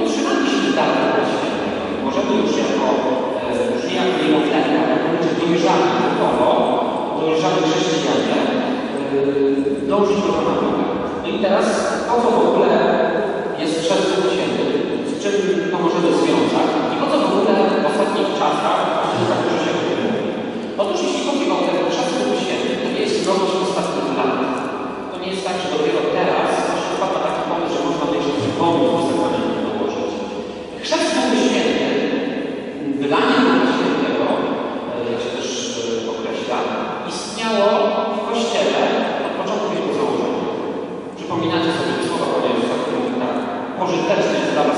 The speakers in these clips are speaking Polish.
otrzymaliśmy dar tak, Ducha Świętego. Możemy już jako, już nie jako niemowlęta, ale ludzie dojrzali duchowo, dojrzali chrześcijanie, dążyć do Pana Boga. No i teraz, po co w ogóle jest przez Duch Święty? Z czym to możemy związać? I po co w ogóle w ostatnich czasach tak dużo się mówi? Otóż jeśli chodzi o ten czas Duchu Święty, to nie jest nowość ostatnich lat. To nie jest tak, że dopiero teraz przypada taki pomysł, że można być przypomnieć חשבתי שאתה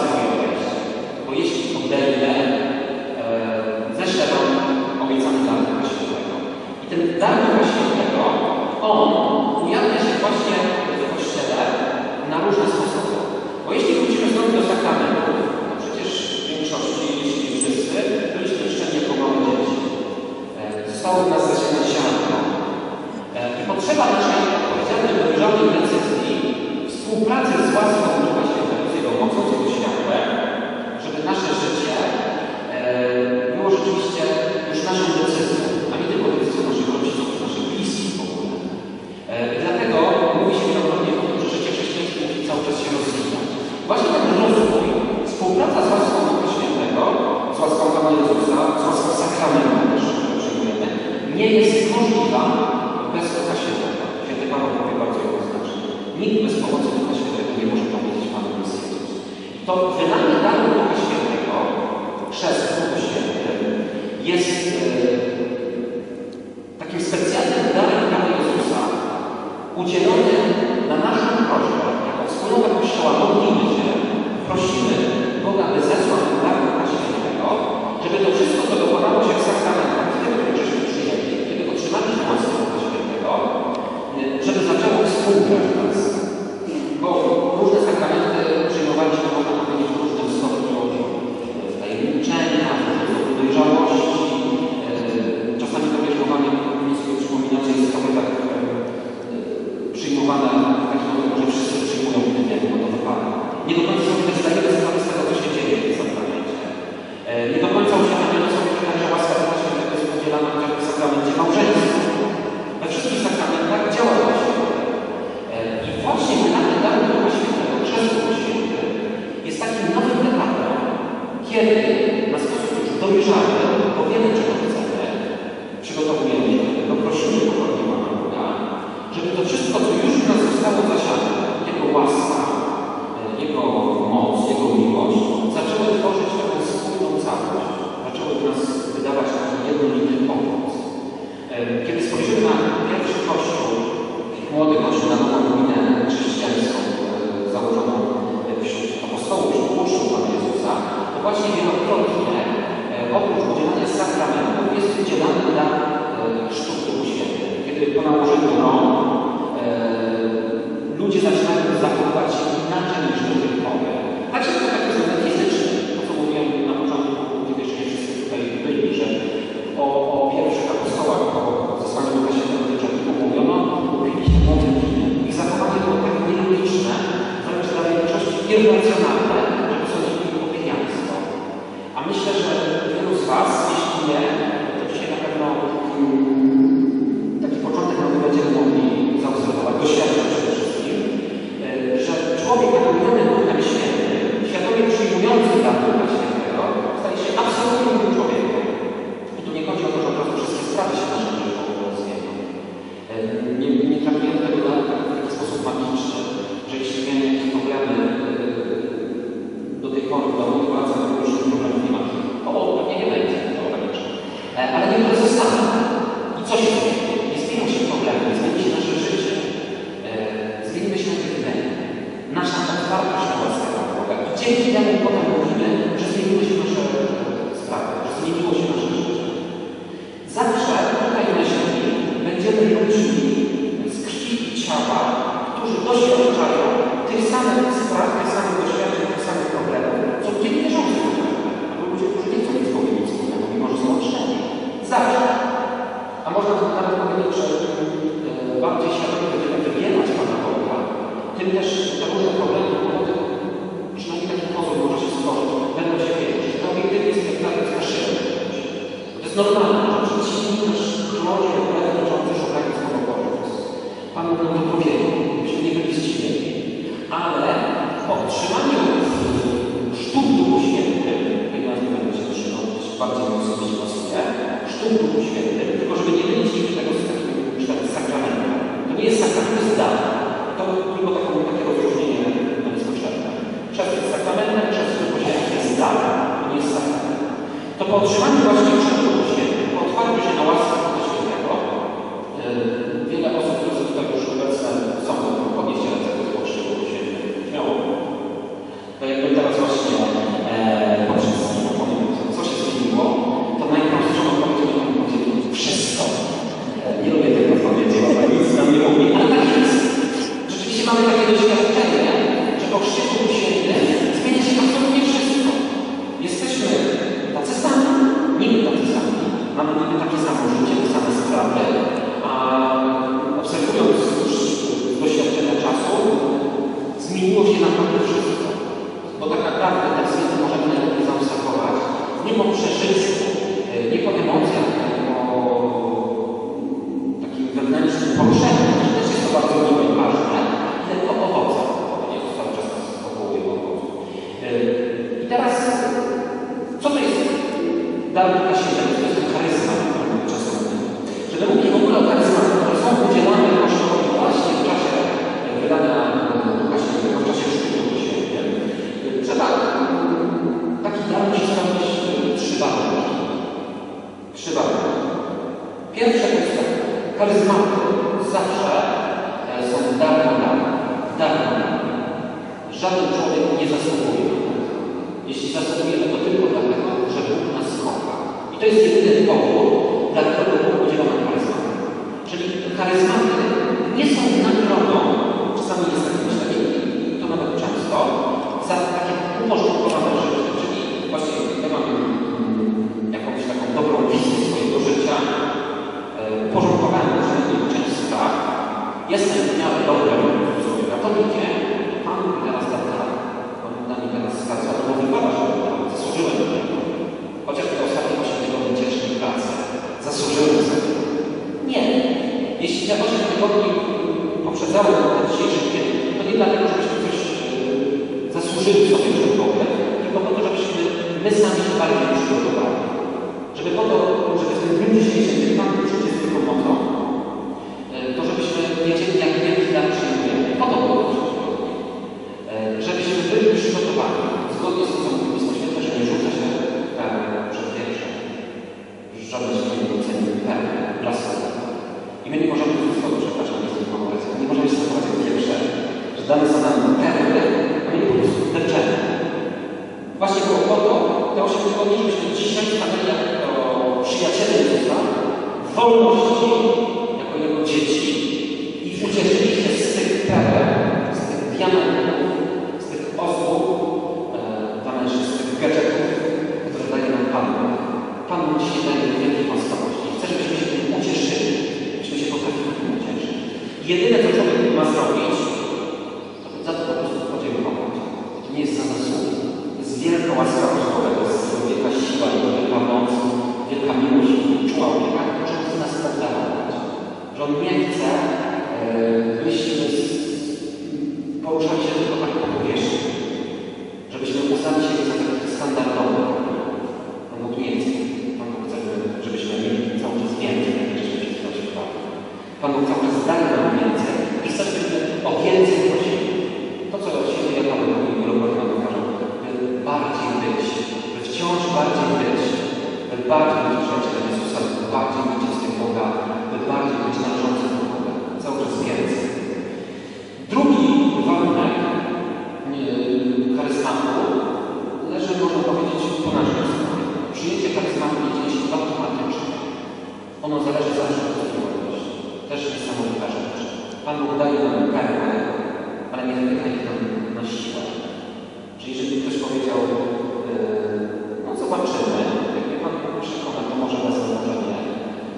przygotowujemy, to prosimy pokornie Pana Boga, żeby to wszystko Jesús. uporządkowania naszej część spraw. Jestem w miarę dobrym katolikiem, Pan mi teraz tak. On da mi teraz skazał, ale mówi Pana, że zasłużyłem na to. Chociaż te ostatnie 8 tygodni ciężkiej pracy. Zasłużyłem za to. Nie. Jeśli te 8 tygodni poprzedzały podmiętce, myśli, porusza się jest. Też niesamowita rzecz. Pan Bóg daje nam karmę, ale nie wydaje ich nam na siłę. Czyli jeżeli ktoś powiedział, e, no zobaczymy, jak mnie Pan przekona, to może nas może nie.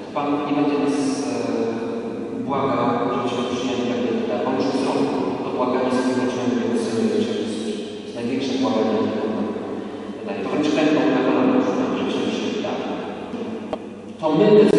To Pan nie będzie nas e, błagał, żebyśmy przyjęli takie dla On już zrobił to błaganie z tym rodzinem, który sobie To jest największe błaganie, jakie Pan daje. To wręcz klęknął na kolanach, żebyśmy przyjęli To my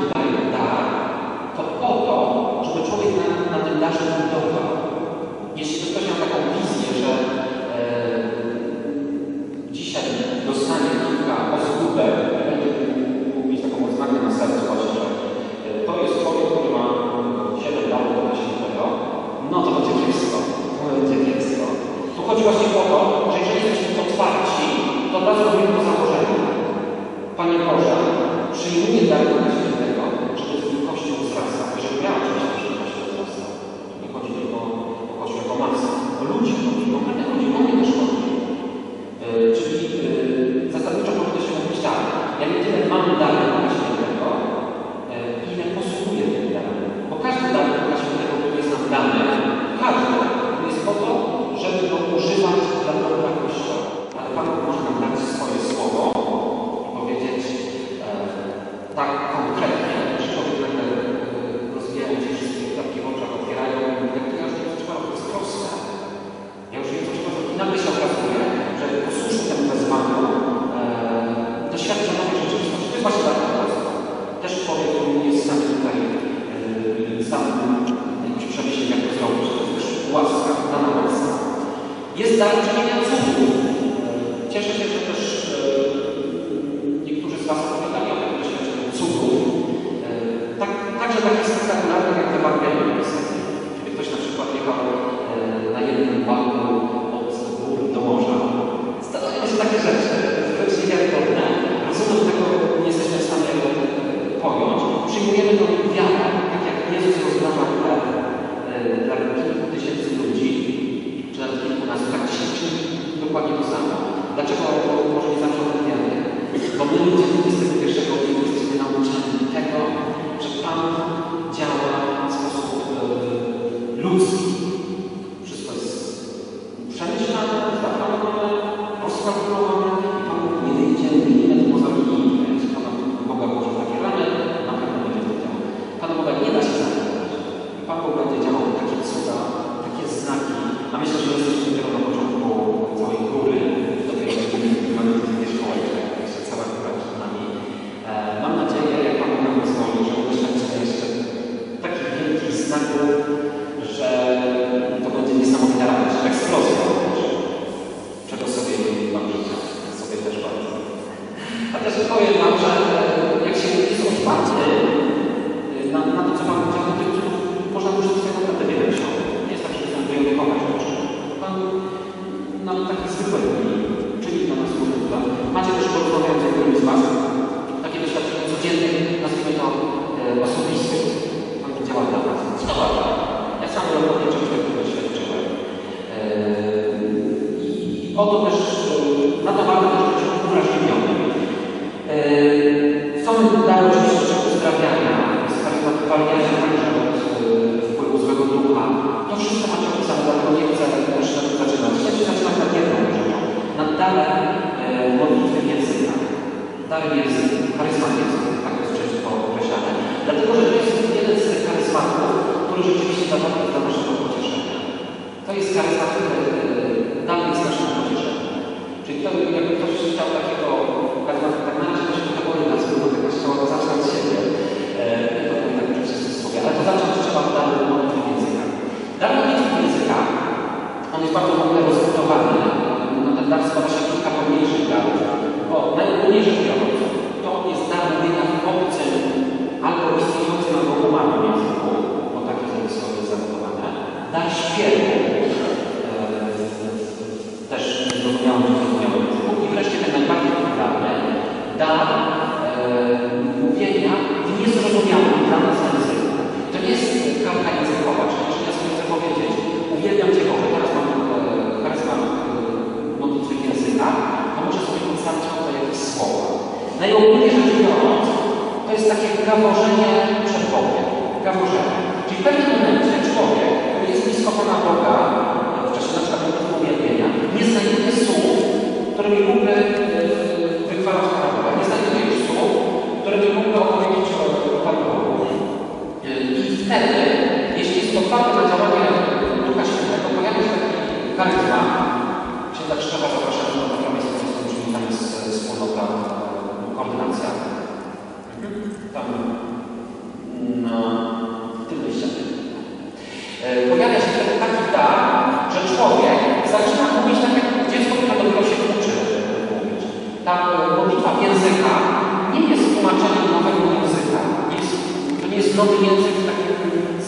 tutaj dar, to po to, żeby człowiek na, na tym darze budował. Jeśli ktoś miał taką wizję, to tak spektakularne jak Ewangelia Miejskie. Kiedy ktoś na przykład jechał e, na jednym banku od gór do morza, zdarzają się takie rzeczy, wręcz niewiarygodne. Rozumiem, że tego nie jesteśmy w stanie e, pojąć. Przyjmujemy to wiarę, tak jak Jezus rozważał dla e, kilku tysięcy ludzi. I to też, e, na to warto też gaworzenie przed Bogiem. Gaworzenie. Czyli w pewnym momencie człowiek, który jest blisko Pana Boga, w czasie na przykład uwielbienia, nie znajduje słów, którymi mógłby e, wychwalać Pana Boga. Nie znajduje już słów, którymi mógłby opowiedzieć o Panu Bogu. E, I wtedy, jeśli jest otwarte na działanie Ducha Świętego, pojawia się taki charyzma. Księdza Krzysztofa zapraszamy do programu jest czyli tam jest e, wspólnota, koordynacja. Tam na tym wyjściu. Pojawia się wtedy taki dar, że człowiek zaczyna mówić tak jak dziecko, które dopiero się uczy mówić. Ta modlitwa w języka nie jest tłumaczeniem nowego języka. Jest, to nie jest nowy język z taką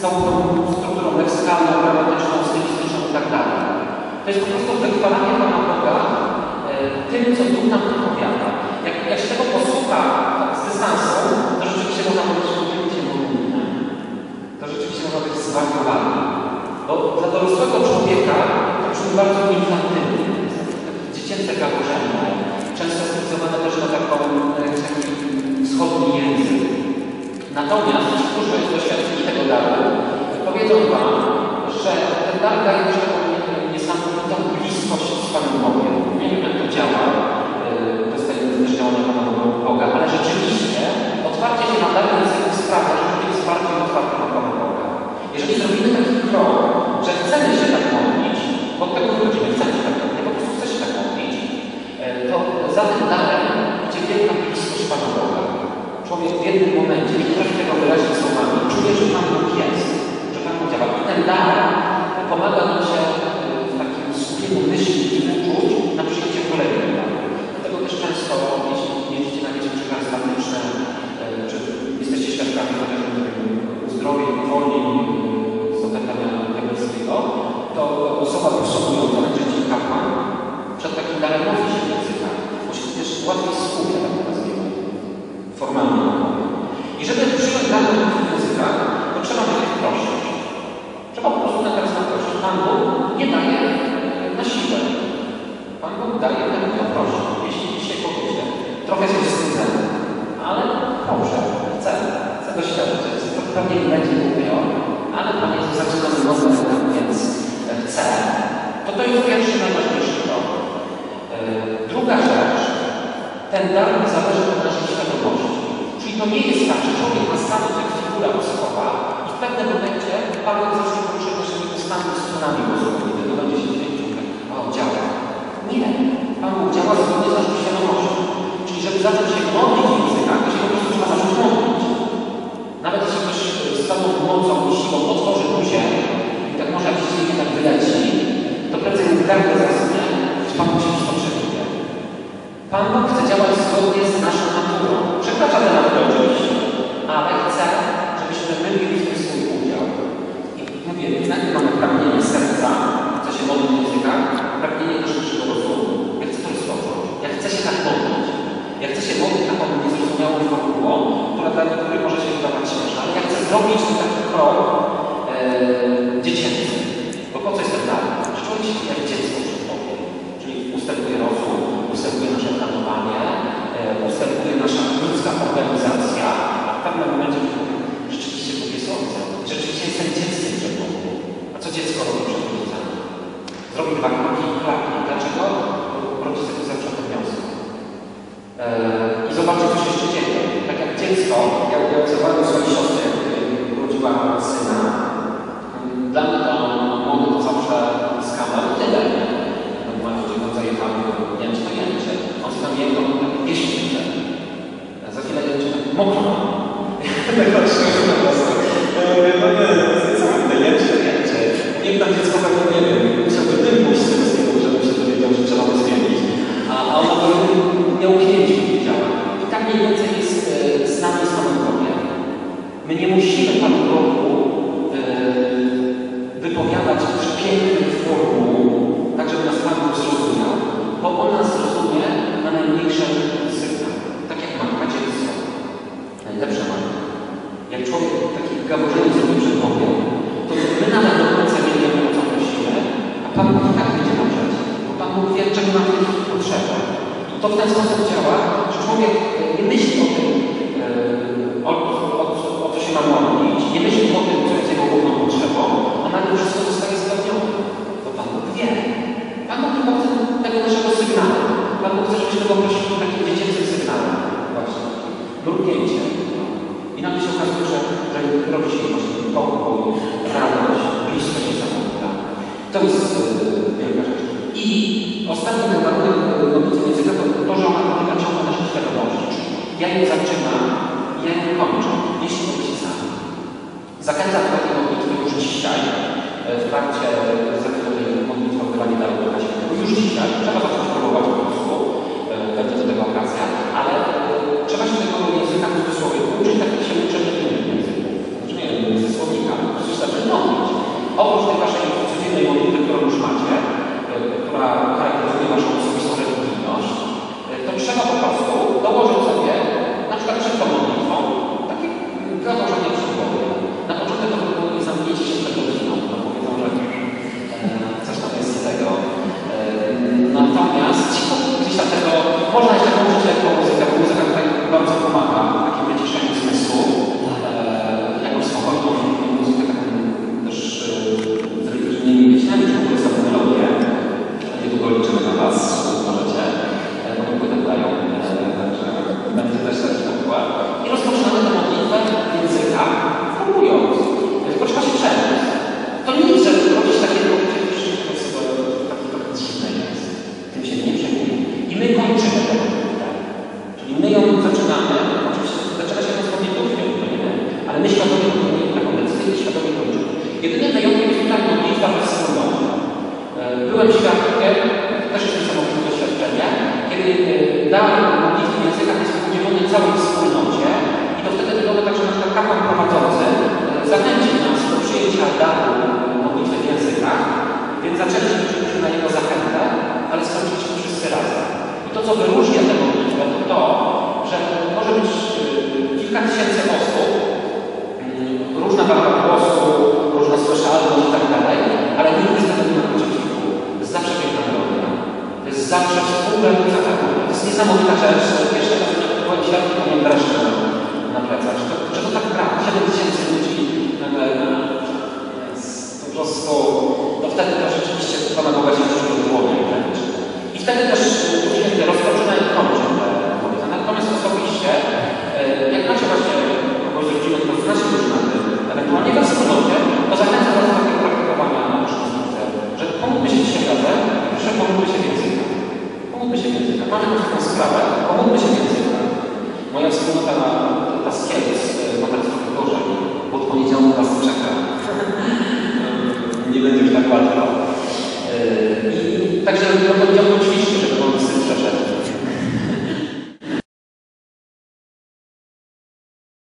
całą strukturą leksykalną, gramatyczną, stylistyczną i tak. To jest po prostu wychwalanie Pana Boga e, tym, co Bóg nam opowiada. Jak, jak się tego posłucha tak z dystansu, to rzeczywiście można powiedzieć, że ludzie modlitwę. To rzeczywiście można być zwariowany. Bo dla dorosłego człowieka brzmi bardzo infantylnie. Dziecięce gaworzenie, często stosowane też na taką, taki wschodni język. Natomiast którzy doświadczyli tego daru, powiedzą Wam, że ten dar daje też niesamowitą bliskość z Panem Bogiem. Nie wiem, jak to działa, to jest też działanie Pana Boga, ale rzeczywiście otwarcie się na dar języków sprawia, że człowiek jest bardziej otwarty na Pana Boga. Jeżeli zrobimy taki krok, że chcemy się tak modlić, bo od tego wychodzimy, chcemy się tak modlić, po prostu chce się tak modlić, to za tym darem idzie wielka bliskość Pana Boga. Człowiek w jednym momencie, nie potrafi tego wyrazić słowami, czuje, że Pan Bóg jest, że Pan Bóg działa. I ten dar pomaga nam się w takim skupieniu myśli i uczuć na przyjęcie kolejnego Dlatego też często, jeśli jeździcie na jakieś charyzmatyczne, czy jesteście świadkami chociażby uzdrowień, uwolnień z otaczania diabelskiego, to osoba potrzebująca, najczęściej kapłan, przed takim darem mówi się w językach, bo się też łatwiej skupia, tak to nazwijmy, formalnie. I żeby przyjąć dane w językach, to trzeba najpierw prosić. Trzeba po prostu na teraz prosić. Pan Bóg nie daje na siłę. Pan Bóg daje temu, kto prosi. Jeśli dzisiaj powiecie, trochę się wstydzę, ale dobrze, chcę, chcę doświadczyć. To pewnie nie będzie mówił, ale Pan Jezus zaczyna z modlitwą, więc chcę. To to jest pierwszy, najważniejszy krok. Druga rzecz, ten dar zależy od naszej świadomości. Czyli to nie jest tak, że człowiek ma stanąć jak figura boskowa i w pewnym momencie Pan Bóg zacznie poruszać naszymi ustami i stronami boskowymi. To będzie się dzieje o, działa. Nie. Pan Bóg działa zgodnie z naszą świadomością. Czyli żeby zacząć się modlić w językach, to się po prostu trzeba zacząć modlić. Nawet jeśli ktoś z całą mocą i siłą otworzy buzię i tak może jakiś dzień tak wyleci, to prędzej zasnie, że Pan się wszystko przewiduje. Pan Bóg chce działać zgodnie z naszą Bangun. My nie musimy Panu Bogu e, wypowiadać przepięknych formuł, tak żeby nas Pan zrozumiał, bo On nas zrozumie na najmniejszym sygnał. Tak jak matka dziecko. Najlepsza matka. Jak człowiek taki gaworzenie zrobi przed Bogiem, to my nawet do końca nie wiemy, o co prosimy, a Pan Bóg i tak będzie nauczać. Bo Pan Bóg wie, czego nam potrzeba. To w ten sposób działa, że człowiek robi się pokój, radość, bliskość niesamowita. To jest e, wielka rzecz. I ostatni warunek modlitwy języka to to, że ona dotyka ciągle naszej świadomości. Czyli ja ją zaczynam, ja ją kończę, jeśli mówicie sami. Zachęcam do takiej modlitwy już dzisiaj, e, w trakcie zakresowej modlitwy odbywania daru Ducha Świętego. Już dzisiaj, trzeba nieświadomych ludzi, taką decyzję nieświadomych ludzi. Jedynie wyjątkiem jest tak modlitwa wspólnota. E, byłem świadkiem, też jestem samotnym doświadczenie, kiedy e, dałem modlitwy w językach niespodziewanie całej wspólnocie i to wtedy wygląda tak, że na przykład kapłan prowadzący e, zachęcił nas do przyjęcia daru modlitwy w językach, więc zaczęliśmy się na jego zachętę, ale skończyliśmy wszyscy razem. I to, co wyróżnia tę modlitwę, to to, że może być kilka tysięcy osób, wpływach głosu, różne słyszalność i tak dalej, ale nigdy z tego nie ma przeciwko. To jest zawsze piękna droga. To jest zawsze współpraca To jest niesamowita rzecz. Pierwszy raz byłem świadkiem, miałem wreszcie na plecach.